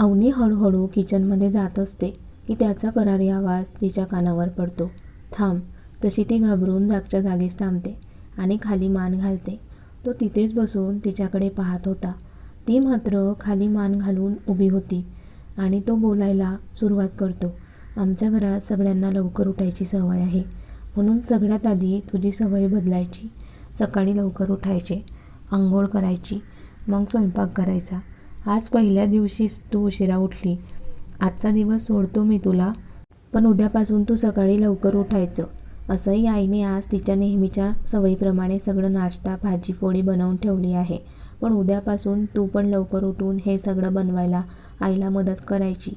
अवनी हळूहळू किचनमध्ये जात असते की त्याचा करारी आवाज तिच्या कानावर पडतो. थांब तशी ती घाबरून जागच्या जागीच थांबते आणि खाली मान घालते. तो तिथेच बसून तिच्याकडे पाहत होता. ती मात्र खाली मान घालून उभी होती आणि तो बोलायला सुरुवात करतो. आमच्या घरात सगळ्यांना लवकर उठायची सवय आहे. म्हणून सगळ्यात आधी तुझी सवय बदलायची. सकाळी लवकर उठायचे. आंघोळ करायची. मग स्वयंपाक करायचा. आज पहिल्या दिवशीच तू उशिरा उठली. आजचा दिवस सोडतो मी तुला पण उद्यापासून तू सकाळी लवकर उठायचं. असंही आईने आज तिच्या नेहमीच्या सवयीप्रमाणे सगळं नाश्ता भाजी पोळी बनवून ठेवली आहे. पण उद्यापासून तू पण लवकर उठून हे सगळं बनवायला आईला मदत करायची.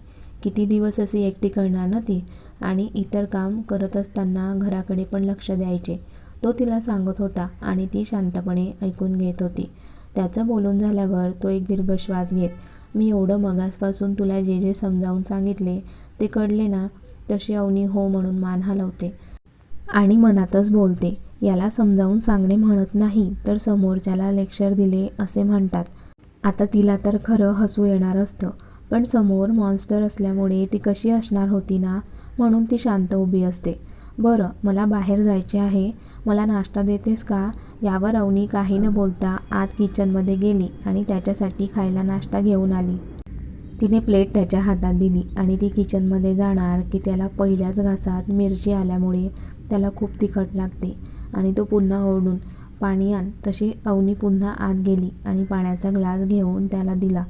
किती दिवस अशी एकटी करणार ना ती? आणि इतर काम करत असताना घराकडे पण लक्ष द्यायचे. तो तिला सांगत होता आणि ती शांतपणे ऐकून घेत होती. त्याचं बोलून झाल्यावर तो एक दीर्घ श्वास घेत मी एवढं मगासपासून तुला जे जे समजावून सांगितले ते कळले ना तशी अवनी हो म्हणून मान हलवते आणि मनातच बोलते. याला समजावून सांगणे म्हणत नाही तर समोरच्याला लेक्चर दिले असे म्हणतात. आता तिला तर खरं हसू येणार असतं पण समोर मॉन्स्टर असल्यामुळे ती कशी असणार होती ना म्हणून ती शांत उभी असते. बरं मला बाहेर जायचे आहे. मला नाश्ता देतेस का? यावर अवनी काही न बोलता आत किचनमध्ये गेली आणि त्याच्यासाठी खायला नाश्ता घेऊन आली. तिने प्लेट त्याच्या हातात दिली आणि ती किचनमध्ये जाणार की त्याला पहिल्याच घासात मिरची आल्यामुळे त्याला खूप तिखट लागते आणि तो पुन्हा ओरडून पाणी आण. तशी अवनी पुन्हा आत गेली आणि पाण्याचा ग्लास घेऊन त्याला दिला.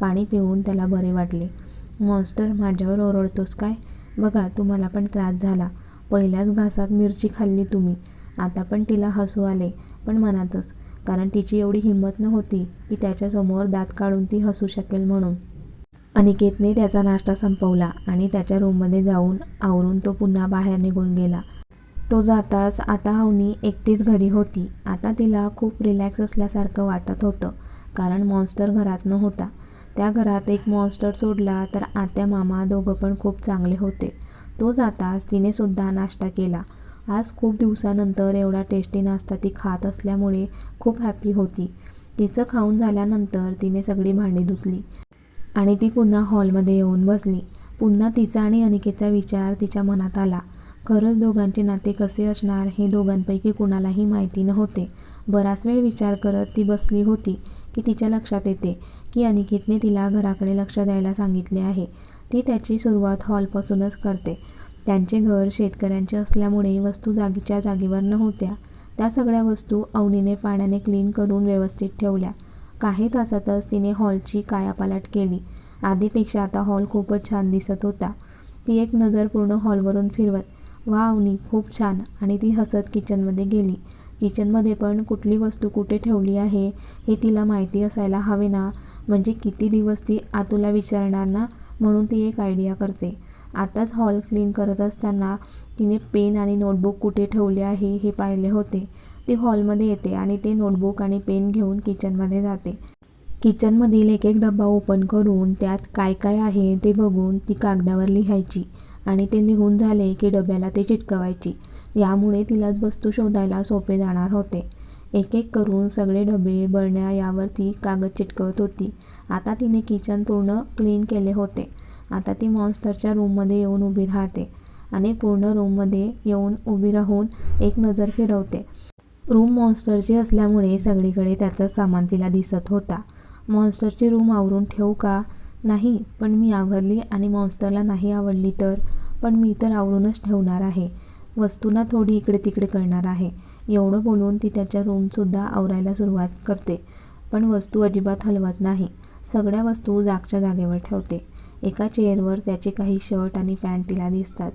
पाणी पिऊन त्याला बरे वाटले. मॉन्स्टर माझ्यावर ओरडतोस काय? बघा तुम्हाला पण त्रास झाला. पहिल्याच घासात मिरची खाल्ली तुम्ही. आता पण तिला हसू आले पण मनातच कारण तिची एवढी हिंमत नव्हती की त्याच्यासमोर दात काढून ती हसू शकेल म्हणून. अनिकेतने त्याचा नाश्ता संपवला आणि त्याच्या रूममध्ये जाऊन आवरून तो पुन्हा बाहेर निघून गेला. तो जाताच आता हवनी एकटीच घरी होती. आता तिला खूप रिलॅक्स असल्यासारखं वाटत होतं कारण मॉन्स्टर घरात नव्हता. त्या घरात एक मॉन्स्टर सोडला तर आत्या मामा दोघं पण खूप चांगले होते. तो जाताच तिने सुद्धा नाश्ता केला. आज खूप दिवसानंतर एवढा टेस्टी नाश्ता ती खात असल्यामुळे खूप हॅपी होती. तिचं खाऊन झाल्यानंतर तिने सगळी भांडी धुतली आणि ती पुन्हा हॉलमध्ये येऊन बसली. पुन्हा तिचा आणि अनिकेतचा विचार तिच्या मनात आला. खरंच दोघांचे नाते कसे असणार हे दोघांपैकी कुणालाही माहिती नव्हते. बराच वेळ विचार करत ती बसली होती की तिच्या लक्षात येते की अनिकेतने तिला घराकडे लक्ष द्यायला सांगितले आहे. ती त्याची सुरुवात हॉलपासूनच करते. त्यांचे घर शेतकऱ्यांचे असल्यामुळे वस्तू जागीच्या जागेवर नव्हत्या. त्या सगळ्या वस्तू अवनीने पाण्याने क्लीन करून व्यवस्थित ठेवल्या. काही तासातच तिने हॉलची कायापालट केली. आधीपेक्षा आता हॉल खूपच छान दिसत होता. ती एक नजर पूर्ण हॉलवरून फिरवत वा अवनी खूप छान. आणि ती हसत किचनमध्ये गेली. किचनमध्ये पण कुठली वस्तू कुठे ठेवली आहे हे तिला माहिती असायला हवे ना? म्हणजे किती दिवस ती आतुला विचारणार ना? म्हणून ती एक आयडिया करते. आताच हॉल क्लीन करत असताना तिने पेन आणि नोटबुक कुठे ठेवले आहे हे पाहिले होते. ती हॉलमध्ये येते आणि ते नोटबुक आणि पेन घेऊन किचनमध्ये जाते. किचनमधील एक एक डब्बा ओपन करून त्यात काय काय आहे ते बघून ती कागदावर लिहायची आणि ते लिहून झाले की डब्याला ते चिटकवायची. यामुळे तिलाच वस्तू शोधायला सोपे जाणार होते. एक एक करून सगळे डबे बरण्या यावर ती कागद चिटकवत होती. आता तिने किचन पूर्ण क्लीन केले होते. आता ती मॉन्स्टरच्या रूममध्ये येऊन उभी राहते आणि पूर्ण रूममध्ये येऊन उभी राहून एक नजर फिरवते. रूम मॉन्स्टरची असल्यामुळे सगळीकडे त्याचं सामान तिला दिसत होता. मॉन्स्टरची रूम आवरून ठेवू का? नाही पण मी आवरली आणि मॉन्स्टरला नाही आवडली तर? पण मी तर आवरूनच ठेवणार आहे. वस्तूंना थोडी इकडे तिकडे करणार आहे. एवढं बोलून ती त्याच्या रूमसुद्धा आवरायला सुरुवात करते. पण वस्तू अजिबात हलवत नाही. सगळ्या वस्तू जागच्या जागेवर ठेवते. एका चेअरवर त्याचे काही शर्ट आणि पॅन्ट तिला दिसतात.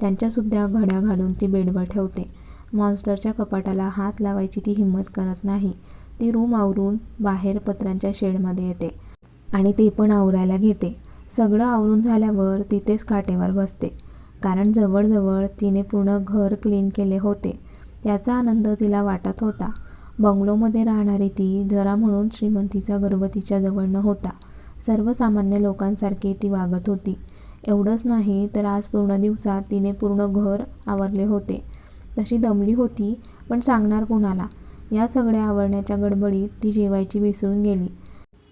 त्यांच्यासुद्धा घड्या घालून ती बेडवर ठेवते. मॉन्स्टरच्या कपाटाला हात लावायची ती हिंमत करत नाही. ती रूम आवरून बाहेर पत्रांच्या शेडमध्ये येते आणि ते पण आवरायला घेते. सगळं आवरून झाल्यावर तिथेच काटेवर बसते. कारण जवळजवळ तिने पूर्ण घर क्लीन केले होते. त्याचा आनंद तिला वाटत होता. बंगलोमध्ये राहणारी ती जरा म्हणून श्रीमंतीचा गर्व तिच्या जवळ नव्हता सर्वसामान्य लोकांसारखे ती वागत होती. एवढंच नाही तर आज पूर्ण दिवसात तिने पूर्ण घर आवरले होते. तशी दमली होती पण सांगणार कुणाला? या सगळ्या आवरण्याच्या गडबडीत ती जेवायची विसरून गेली.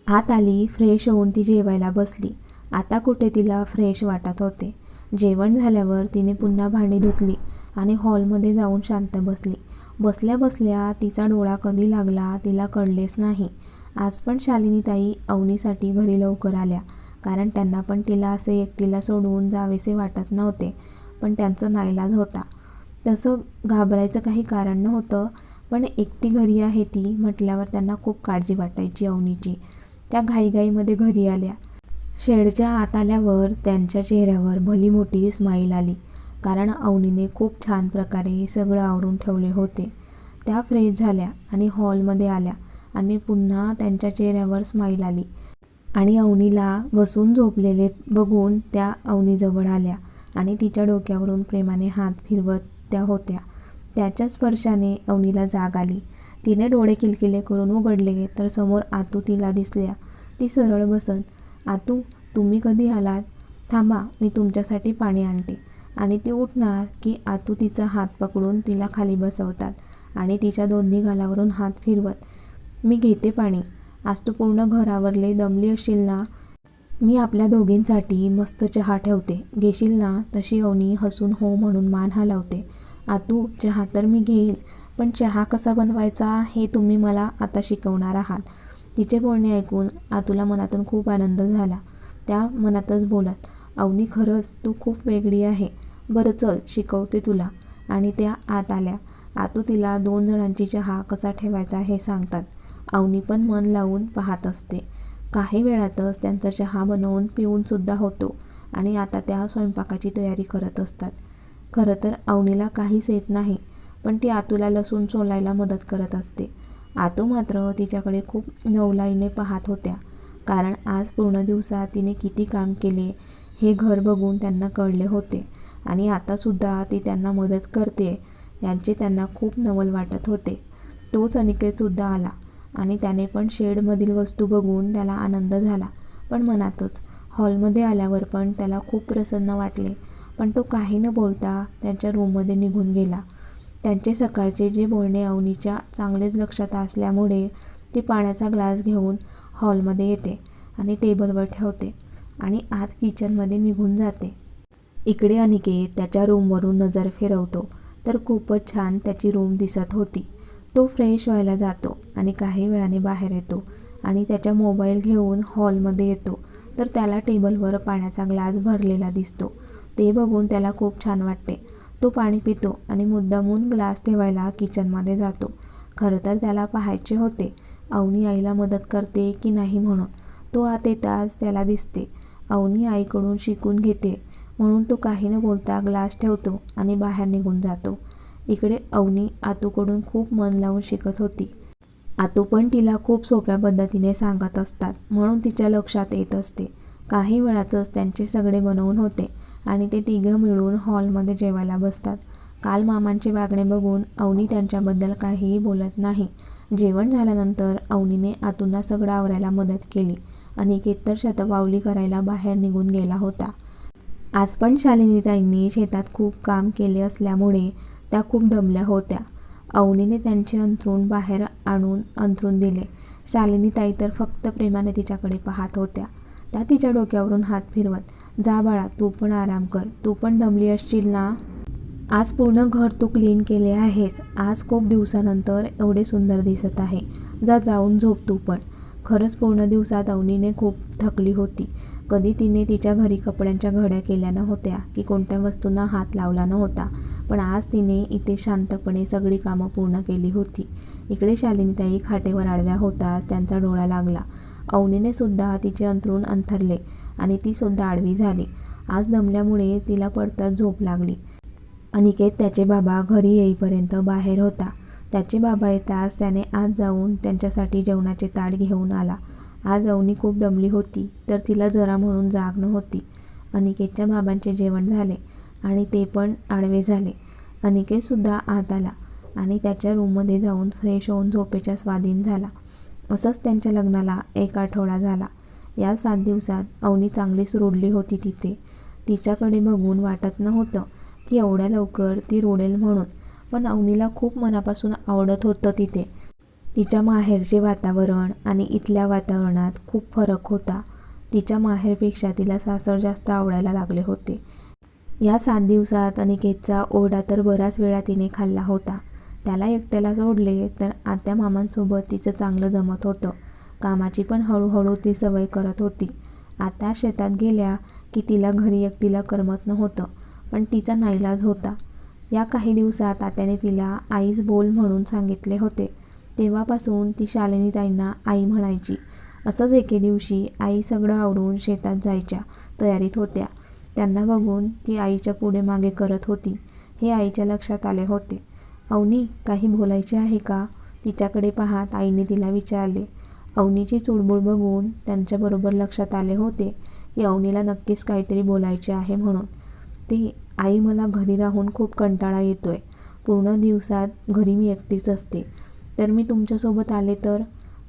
आत आली फ्रेश होऊन ती जेवायला बसली. आता कुठे तिला फ्रेश वाटत होते? जेवण झाल्यावर तिने पुन्हा भांडी धुतली आणि हॉलमध्ये जाऊन शांत बसली. बसल्या बसल्या तिचा डोळा कधी लागला तिला कळलेच नाही. आज पण शालिनीताई अवनीसाठी घरी लवकर आल्या. कारण त्यांना पण तिला असे एकटीला सोडून जावेसे वाटत नव्हते. पण त्यांचं नाईलाज होता. तसं घाबरायचं काही कारण नव्हतं. पण एकटी घरी आहे ती म्हटल्यावर त्यांना खूप काळजी वाटायची अवनीची. त्या घाईघाईमध्ये घरी आल्या. शेडच्या आत आल्यावर त्यांच्या चेहऱ्यावर भली मोठी स्माईल आली. कारण अवनीने खूप छान प्रकारे सगळं आवरून ठेवले होते. त्या फ्रेश झाल्या आणि हॉलमध्ये आल्या आणि पुन्हा त्यांच्या चेहऱ्यावर स्माईल आली. आणि अवनीला बसून झोपलेले बघून त्या अवनीजवळ आल्या आणि तिच्या डोक्यावरून प्रेमाने हात फिरवत त्या होत्या. त्याच्या स्पर्शाने अवनीला जाग आली. तिने डोळे किलकिले करून उघडले तर समोर आतू तिला दिसल्या. ती सरळ बसत आतू तुम्ही कधी आलात? थांबा मी तुमच्यासाठी पाणी आणते. आणि ती उठणार की आतू तिचा हात पकडून तिला खाली बसवतात आणि तिच्या दोन्ही गालावरून हात फिरवत मी घेते पाणी. आज तू पूर्ण घरावरले दमली असशील ना? मी आपल्या दोघींसाठी मस्त चहा ठेवते. घेशील ना? तशी अवनी हसून हो म्हणून मान हलवते. आतू चहा तर मी घेईल पण चहा कसा बनवायचा हे तुम्ही मला आता शिकवणार आहात. तिचे बोलणे ऐकून आतूला मनातून खूप आनंद झाला. त्या मनातच बोलत अवनी खरंच तू खूप वेगळी आहे. बरं चल शिकवते तुला. आणि त्या आत आल्या. आतू तिला दोन जणांची चहा कसा ठेवायचा हे सांगतात. अवनी पण मन लावून पाहत असते. काही वेळातच त्यांचा चहा बनवून पिऊनसुद्धा होतो आणि आता त्या स्वयंपाकाची तयारी करत असतात. खरं तर अवनीला काहीच येत नाही पण ती आतूला लसूण सोलायला मदत करत असते. आतू मात्र तिच्याकडे खूप नवलाईने पाहत होत्या. कारण आज पूर्ण दिवसात तिने किती काम केले हे घर बघून त्यांना कळले होते. आणि आतासुद्धा ती त्यांना मदत करते यांचे त्यांना खूप नवल वाटत होते. तोच अनिकेतसुद्धा आला आणि त्याने पण शेडमधील वस्तू बघून त्याला आनंद झाला पण मनातच. हॉलमध्ये आल्यावर पण त्याला खूप प्रसन्न वाटले पण तो काही न बोलता त्यांच्या रूममध्ये निघून गेला. त्यांचे सकाळचे जे बोलणे अवनीच्या चांगलेच लक्षात असल्यामुळे ती पाण्याचा ग्लास घेऊन हॉलमध्ये येते आणि टेबलवर ठेवते आणि आत किचनमध्ये निघून जाते. इकडे अनिकेत त्याच्या रूमवरून नजर फिरवतो. तर खूपच छान त्याची रूम दिसत होती. तो फ्रेश व्हायला जातो आणि काही वेळाने बाहेर येतो आणि त्याच्या मोबाईल घेऊन हॉलमध्ये येतो. तर त्याला टेबलवर पाण्याचा ग्लास भरलेला दिसतो. ते बघून त्याला खूप छान वाटते. तो पाणी पितो आणि मुद्दामून ग्लास ठेवायला किचनमध्ये जातो. खरं तर त्याला पाहायचे होते अवनी आईला मदत करते की नाही म्हणून. तो आत येताच त्याला दिसते. अवनी आईकडून शिकून घेते. म्हणून तो काही न बोलता ग्लास ठेवतो आणि बाहेर निघून जातो. इकडे अवनी आतूकडून खूप मन लावून शिकत होती. आतू पण तिला खूप सोप्या पद्धतीने सांगत असतात म्हणून तिच्या लक्षात येत असते. काही वेळातच त्यांचे सगळे बनवून होते आणि ते तिघं मिळून हॉलमध्ये जेवायला बसतात. काल मामांचे वागणे बघून अवनी त्यांच्याबद्दल काहीही बोलत नाही. जेवण झाल्यानंतर अवनीने आतूंना सगळं आवरायला मदत केली. अनिकेत तर शतपावली करायला बाहेर निघून गेला होता. आज पण शालिनीताईंनी शेतात खूप काम केले असल्यामुळे त्या खूप दमल्या होत्या. अवनीने त्यांचे अंथरूण बाहेर आणून अंथरून दिले. शालिनीताई तर फक्त प्रेमाने तिच्याकडे पाहत होत्या. त्या तिच्या डोक्यावरून हात फिरवत जा बाळा तू पण आराम कर. तू पण दमली असशील ना? आज पूर्ण घर तू क्लीन केले आहेस. आज खूप दिवसानंतर एवढे सुंदर दिसत आहे. जा जाऊन झोप तू पण. खरंच पूर्ण दिवसात अवनीने खूप थकली होती. कधी तिने तिच्या घरी कपड्यांच्या घड्या केल्या नव्हत्या की कोणत्या वस्तूंना हात लावला नव्हता. पण आज तिने इथे शांतपणे सगळी कामं पूर्ण केली होती. इकडे शालिनीताई खाटेवर आडव्या होताच त्यांचा डोळा लागला. अवनीने सुद्धा तिचे अंथरूण अंथरले आणि ती सुद्धा आडवी झाली. आज दमल्यामुळे तिला पडताच झोप लागली. अनिकेत त्याचे बाबा घरी येईपर्यंत बाहेर होता. त्याचे बाबा येताच त्याने आज जाऊन त्यांच्यासाठी जेवणाचे ताट घेऊन आला. आज अवनी खूप दमली होती तर तिला जरा म्हणून जाग नव्हती. अनिकेतच्या बाबांचे जेवण झाले आणि ते पण आडवे झाले. अनिकेतसुद्धा आत आला आणि त्याच्या रूममध्ये जाऊन फ्रेश होऊन झोपेच्या स्वाधीन झाला. असंच त्यांच्या लग्नाला एक आठवडा झाला. या सात दिवसात अवनी चांगलीच रुडली होती तिथे. तिच्याकडे बघून वाटत नव्हतं की एवढ्या लवकर ती रुडेल म्हणून. पण अवनीला खूप मनापासून आवडत होतं तिथे. तिच्या माहेरचे वातावरण आणि इथल्या वातावरणात खूप फरक होता. तिच्या माहेरपेक्षा तिला सासर जास्त आवडायला लागले होते. या सात दिवसात अनिकेतचा ओरडा तर बराच वेळा तिने खाल्ला होता. त्याला एकट्याला सोडले तर आत्या मामांसोबत तिचं चांगलं जमत होतं. कामाची पण हळूहळू ती सवय करत होती. आता शेतात गेल्या की तिला घरी एकटीला करमत नव्हतं पण तिचा नाईलाज होता. या काही दिवसात आत्याने तिला आईच बोल म्हणून सांगितले होते. तेव्हापासून ती शालिनी ताईंना आई म्हणायची. असंच एके दिवशी आई सगळं आवरून शेतात जायच्या तयारीत होत्या. त्यांना बघून ती आईच्या पुढे मागे करत होती. हे आईच्या लक्षात आले होते. अवनी काही बोलायचे आहे का? तिच्याकडे पाहत आईने तिला विचारले. अवनीची चुडबुड बघून त्यांच्याबरोबर लक्षात आले होते की अवनीला नक्कीच काहीतरी बोलायचे आहे म्हणून. ते आई मला घरी राहून खूप कंटाळा येतो आहे पूर्ण दिवसात घरी मी एकटीच असते. तर मी तुमच्यासोबत आले तर?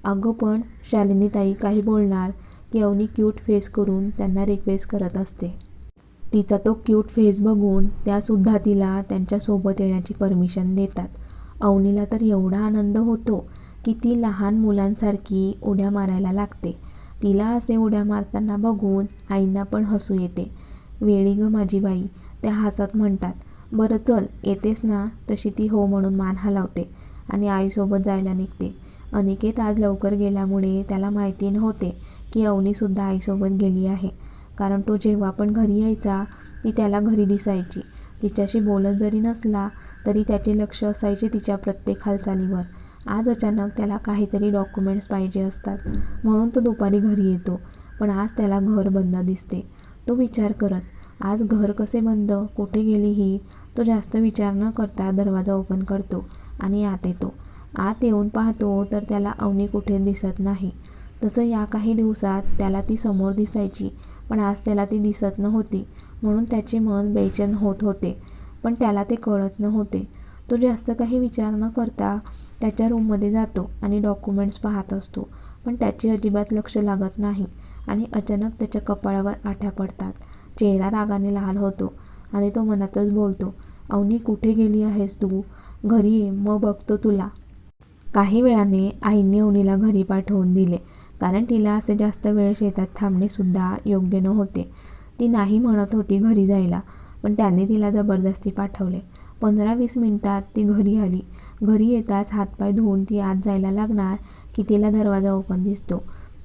अगं पण शालिनी ताई काही बोलणार की अवनी क्यूट फेस करून त्यांना रिक्वेस्ट करत असते. तिचा तो क्यूट फेस बघून त्यासुद्धा तिला त्यांच्यासोबत येण्याची परमिशन देतात. अवनीला तर एवढा आनंद होतो की ती लहान मुलांसारखी उड्या मारायला लागते. तिला असे उड्या मारताना बघून आईंना पण हसू येते. वेळी ग माझी बाई त्या हसत म्हणतात बरं चल येतेस ना तशी ती हो म्हणून मान हलावते आणि आईसोबत जायला निघते. अनिकेत आज लवकर गेल्यामुळे त्याला माहिती नव्हते की अवनीसुद्धा आईसोबत गेली आहे. कारण तो जेव्हा पण घरी यायचा ती त्याला घरी दिसायची. तिच्याशी बोलत जरी नसला तरी त्याचे लक्ष असायचे तिच्या प्रत्येक हालचालीवर. आज अचानक त्याला काहीतरी डॉक्युमेंट्स पाहिजे असतात. म्हणून तो दुपारी घरी येतो. पण आज त्याला घर बंद दिसते. तो विचार करत आज घर कसे बंद कुठे गेली ही तो जास्त विचार न करता दरवाजा ओपन करतो आणि आत येतो. आत येऊन पाहतो तर त्याला अवनी कुठे दिसत नाही. तसं या काही दिवसात त्याला ती समोर दिसायची पण आज त्याला ती दिसत नव्हती म्हणून त्याचे मन बेचैन होत होते. पण त्याला ते कळत नव्हते. तो जास्त काही विचार न करता त्याच्या रूममध्ये जातो आणि डॉक्युमेंट्स पाहत असतो पण त्याची अजिबात लक्ष लागत नाही आणि अचानक त्याच्या कपाळावर आठ्या पडतात. चेहरा रागाने लाल होतो आणि तो मनातच बोलतो अवनी कुठे गेली आहेस तू? घरी ये मग बघतो तुला. काही वेळाने आईने अवनीला घरी पाठवून दिले कारण तिला असे जास्त वेळ शेतात थांबणेसुद्धा योग्य नव्हते. ती नाही म्हणत होती घरी जायला पण त्याने तिला जबरदस्ती पाठवले. पंधरा वीस मिनिटात ती घरी आली. घरी येताच हातपाय धुवून ती आत जायला लागणार की तिला दरवाजा ओपन दिसतो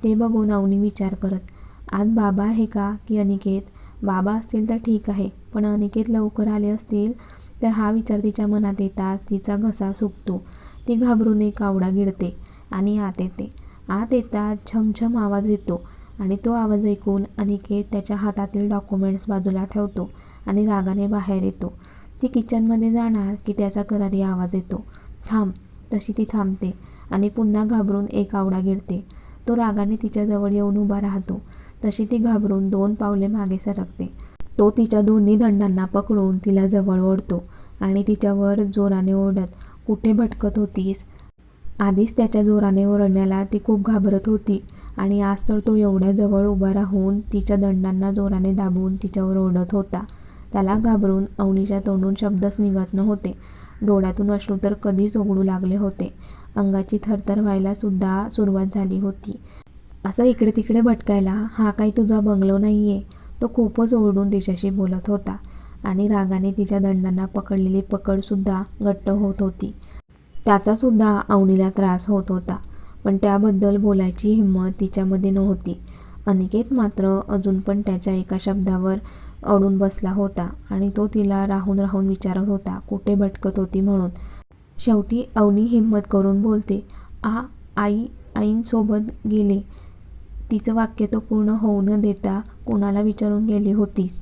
ते बघून अवनी विचार करत आज बाबा आहे का की अनिकेत? बाबा असतील तर ठीक आहे. पण अनिकेत लवकर आले असतील तर हा विचार तिच्या मनात येताच तिचा घसा सुकतो. ती घाबरून एक आवडा गिळते आणि आत येते. आत येतात छमछम आवाज येतो आणि तो आवाज ऐकून अनिकेत त्याच्या हातातील डॉक्युमेंट्स बाजूला ठेवतो आणि रागाने बाहेर येतो. ती किचनमध्ये जाणार की त्याचा करारी आवाज येतो. थांब तशी ती थांबते आणि पुन्हा घाबरून एक आवडा गिळते. तो रागाने तिच्याजवळ येऊन उभा राहतो. तशी ती घाबरून दोन पावले मागे सरकते. तो तिच्या दोन्ही दंडांना पकडून तिला जवळ ओढतो आणि तिच्यावर जोराने ओढत कुठे भटकत होतीस? आधीच त्याच्या जोराने ओरडण्याला ती खूप घाबरत होती आणि आज तर तो एवढ्या जवळ उभा राहून तिच्या दंडांना जोराने दाबून तिच्यावर ओढत होता. त्याला घाबरून अवनीच्या तोंडून शब्दच निघत नव्हते. डोळ्यातून अश्रू तर कधीच ओघडू लागले होते. अंगाची थरथर व्हायला सुद्धा सुरुवात झाली होती. असं इकडे तिकडे भटकायला हा काही तुझा बंगलो नाही आहे तो खूपच ओरडून तिच्याशी बोलत होता आणि रागाने तिच्या दंडांना पकडलेली पकडसुद्धा घट्ट होत होती. त्याचासुद्धा अवनीला त्रास होत होता पण त्याबद्दल बोलायची हिंमत तिच्यामध्ये नव्हती. अनिकेत मात्र अजून पण त्याच्या एका शब्दावर अडून बसला होता आणि तो तिला राहून राहून विचारत होता कुठे भटकत होती म्हणून? शेवटी अवनी हिंमत करून बोलते आ आई आईंसोबत गेले. तिचं वाक्य तो पूर्ण होऊ न देता कोणाला विचारून गेली होतीस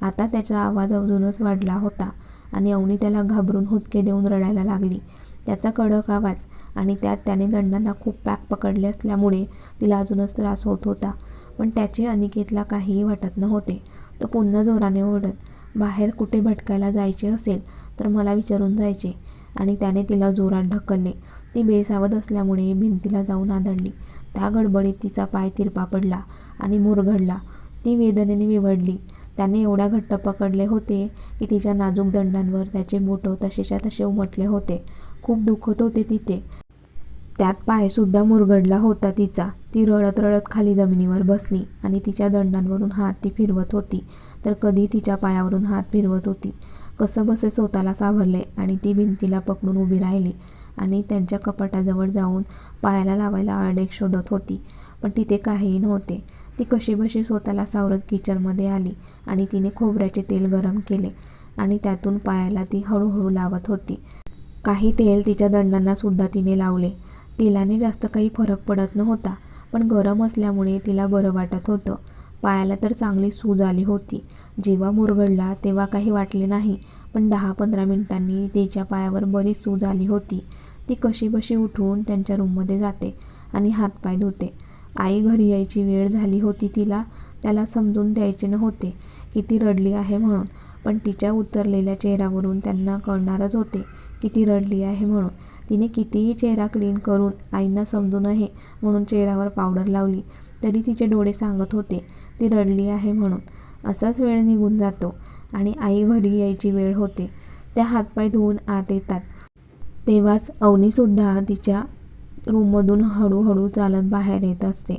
आता त्याचा आवाज अजूनच वाढला होता आणि अवनी त्याला घाबरून हुदके देऊन रडायला लागली. त्याचा कडक आवाज आणि त्यात त्याने दंडांना खूप पॅक पकडले असल्यामुळे तिला अजूनच त्रास होत होता. पण त्याचे अनिकेतला काहीही वाटत नव्हते. तो पुन्हा जोराने ओरडत बाहेर कुठे भटकायला जायचे असेल तर मला विचारून जायचे. आणि त्याने तिला जोरात ढकलले. ती बेसावध असल्यामुळे भिंतीला जाऊन आदळली. त्या गडबडीत तिचा पाय तिरपा पडला आणि मुरघडला ती वेदनेने विवडली. त्याने एवढ्या घट्ट पकडले होते की तिच्या नाजूक दंडांवर त्याचे मोठं तसेच्या तसे उमटले होते. खूप दुखत होते तिथे. त्यात पायसुद्धा मुरगडला होता तिचा. ती रडत रडत खाली जमिनीवर बसली आणि तिच्या दंडांवरून हात ती फिरवत होती. तर कधी तिच्या पायावरून हात फिरवत होती. कसं बसे स्वतःला सावरले आणि ती भिंतीला पकडून उभी राहिली. आणि त्यांच्या कपाटाजवळ जाऊन पायाला लावायला आडेक शोधत होती. पण तिथे काहीही नव्हते. ती कशीबशी स्वतःला सावरत किचनमध्ये आली आणि तिने खोबऱ्याचे तेल गरम केले आणि त्यातून पायाला ती हळूहळू लावत होती. काही तेल तिच्या दंडांना सुद्धा तिने लावले. तेलाने जास्त काही फरक पडत नव्हता पण गरम असल्यामुळे तिला बरं वाटत होतं. पायाला तर चांगली सूज आली होती. जेव्हा मुरगडला तेव्हा काही वाटले नाही पण दहा पंधरा मिनिटांनी तिच्या पायावर बरीच सूज आली होती. ती कशीबशी उठून त्यांच्या रूममध्ये जाते आणि हातपाय धुते. आई घरी यायची वेळ झाली होती तिला त्याला समजून द्यायचे नव्हते की ती रडली आहे म्हणून पण तिच्या उतरलेल्या चेहऱ्यावरून त्यांना कळणारच होते की ती रडली आहे म्हणून. तिने कितीही चेहरा क्लीन करून आईंना समजू नये म्हणून चेहऱ्यावर पावडर लावली तरी तिचे डोळे सांगत होते ती रडली आहे म्हणून. असाच वेळ निघून जातो आणि आई घरी यायची वेळ होते. त्या हातपाय धुवून आत येतात. तेव्हाच अवनीसुद्धा तिच्या रूममधून हळूहळू चालत बाहेर येत असते.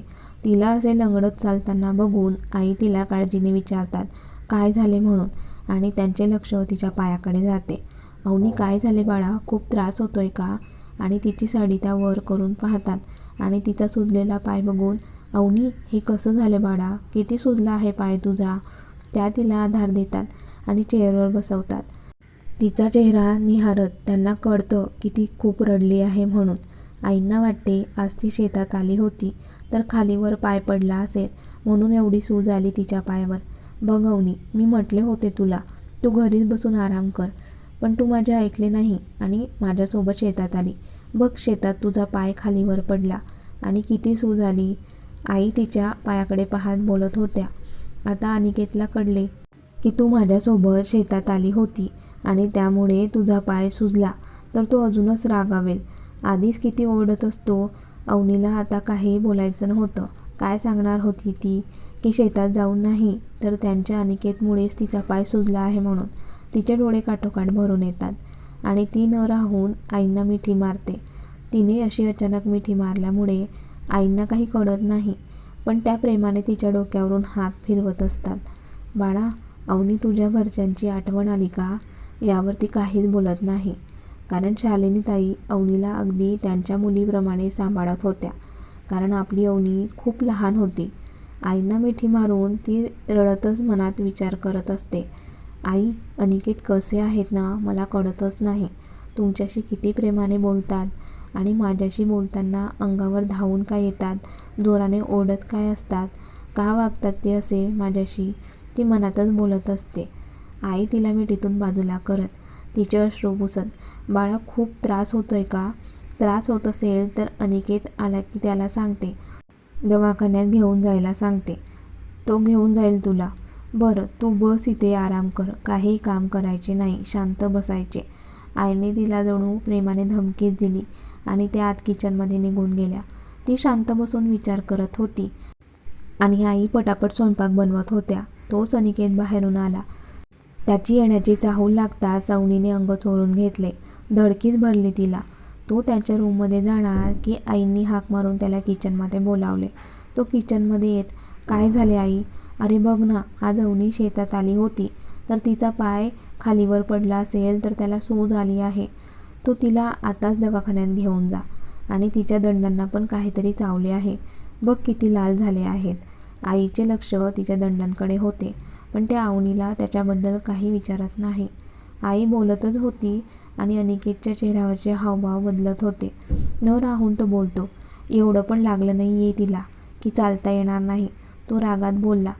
तिला असे लंगडत चालताना बघून आई तिला काळजीने विचारतात काय झाले म्हणून? आणि त्यांचे लक्ष तिच्या पायाकडे जाते. अवनी काय झाले बाळा? खूप त्रास होतोय का? आणि तिची साडी त्या वर करून पाहतात आणि तिचा सुजलेला पाय बघून अवनी हे कसं झालं बाळा? किती सुजला आहे पाय तुझा? त्या तिला आधार देतात आणि चेअरवर बसवतात. तिचा चेहरा निहारत त्यांना कळतं की ती खूप रडली आहे म्हणून. आईंना वाटते आज ती शेतात आली होती तर खालीवर पाय पडला असेल म्हणून एवढी सूज आली तिच्या पायावर. बघ अवनी मी म्हटले होते तुला तू घरीच बसून आराम कर पण तू माझे ऐकले नाही आणि माझ्यासोबत शेतात आली. बघ शेतात तुझा पाय खालीवर पडला आणि किती सूज आली. आई तिच्या पायाकडे पाहत बोलत होत्या. आता अनिकेतला कळले की तू माझ्यासोबत शेतात आली होती आणि त्यामुळे तुझा पाय सुजला तर तो अजूनच रागावेल. आधीच किती ओरडत असतो. अवनीला आता काही बोलायचं नव्हतं. काय सांगणार होती ती? की शेतात जाऊन नाही तर त्यांच्या अनिकेतमुळेच तिचा पाय सुजला आहे म्हणून. तिचे डोळे काठोकाठ भरून येतात आणि ती न राहून आईंना मिठी मारते. तिने अशी अचानक मिठी मारल्यामुळे आईंना काही कळत नाही पण त्या प्रेमाने तिच्या डोक्यावरून हात फिरवत असतात. बाळा अवनी तुझ्या घरच्यांची आठवण आली का? यावरती काहीच बोलत नाही. कारण शालिनी ताई अवनीला अगदी त्यांच्या मुलीप्रमाणे सांभाळत होत्या. कारण आपली अवनी खूप लहान होती. आईंना मिठी मारून ती रडतच मनात विचार करत असते. आई अनिकेत कसे आहेत ना? मला कळतच नाही. तुमच्याशी किती प्रेमाने बोलतात. आणि माझ्याशी बोलताना अंगावर धावून काय येतात? जोराने ओढत काय असतात? का वागतात ते असे माझ्याशी? ती मनातच बोलत असते. आई तिला मिठीतून बाजूला करत तिचे अश्रू पुसत बाळा खूप त्रास होतोय का? त्रास होत असेल तर अनिकेत आला की त्याला सांगते. दवाखान्यात घेऊन जायला सांगते. तो घेऊन जाईल तुला. बरं तू बस इथे आराम कर. काही काम करायचे नाही. शांत बसायचे. आईने तिला जणू प्रेमाने धमकीच दिली. आणि त्या आत किचनमध्ये निघून गेल्या. ती शांत बसून विचार करत होती. आणि आई पटापट स्वयंपाक बनवत होत्या. तोच अनिकेत बाहेरून आला. त्याची येण्याची चाहूल लागता सवनीने अंग चोरून घेतले. धडकीच भरली तिला. तो त्याच्या रूममध्ये जाणार की आईंनी हाक मारून त्याला किचनमध्ये बोलावले. तो किचनमध्ये येत काय झाले आई? अरे बघ ना आज अवनी शेतात आली होती. तर तिचा पाय खालीवर पडला असेल तर त्याला सूज आली आहे. तो तिला आताच दवाखान्यात घेऊन जा. आणि तिच्या दंडांना पण काहीतरी चावले आहे. बघ किती लाल झाले आहेत. आईचे लक्ष तिच्या दंडांकडे होते पण त्या आवनीला त्याच्याबद्दल काही विचारत नाही. आई बोलतच होती आणि अनिकेतच्या चेहऱ्यावरचे हावभाव बदलत होते. न राहून तो बोलतो एवढं पण लागलं नाही आहे तिला की चालता येणार नाही. तो रागात बोलला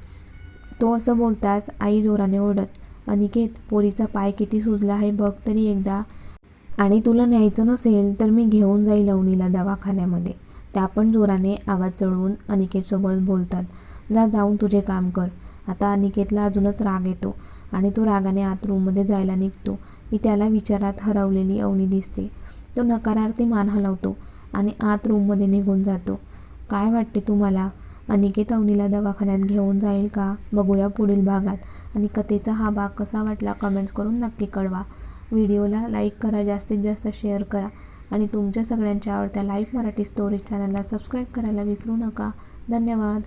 तो असं बोलताच आई जोराने ओरडत अनिकेत पोरीचा पाय किती सुजला आहे बघ तरी एकदा आणि तुला न्यायचं नसेल तर मी घेऊन जाईल अवनीला दवाखान्यामध्ये. त्या पण जोराने आवाज चढवून अनिकेतसोबत बोलतात जा जाऊन तुझे काम कर. आता अनिकेतला अजूनच राग येतो आणि तो रागाने आत रूममध्ये जायला निघतो. की त्याला विचारात हरवलेली अवनी दिसते. तो नकारार्थी मान हलवतो आणि आत रूममध्ये निघून जातो. काय वाटते तुम्हाला? अनिकेत अवनीला दवाखान्यात घेऊन जाईल का? बघूया पुढील भागात. आणि कथेचा हा भाग कसा वाटला कमेंट करून नक्की कळवा. व्हिडिओला लाईक करा जास्तीत जास्त शेअर करा आणि तुमच्या सगळ्यांच्या आवडत्या लाईव्ह मराठी स्टोरी चॅनलला सबस्क्राईब करायला विसरू नका. धन्यवाद.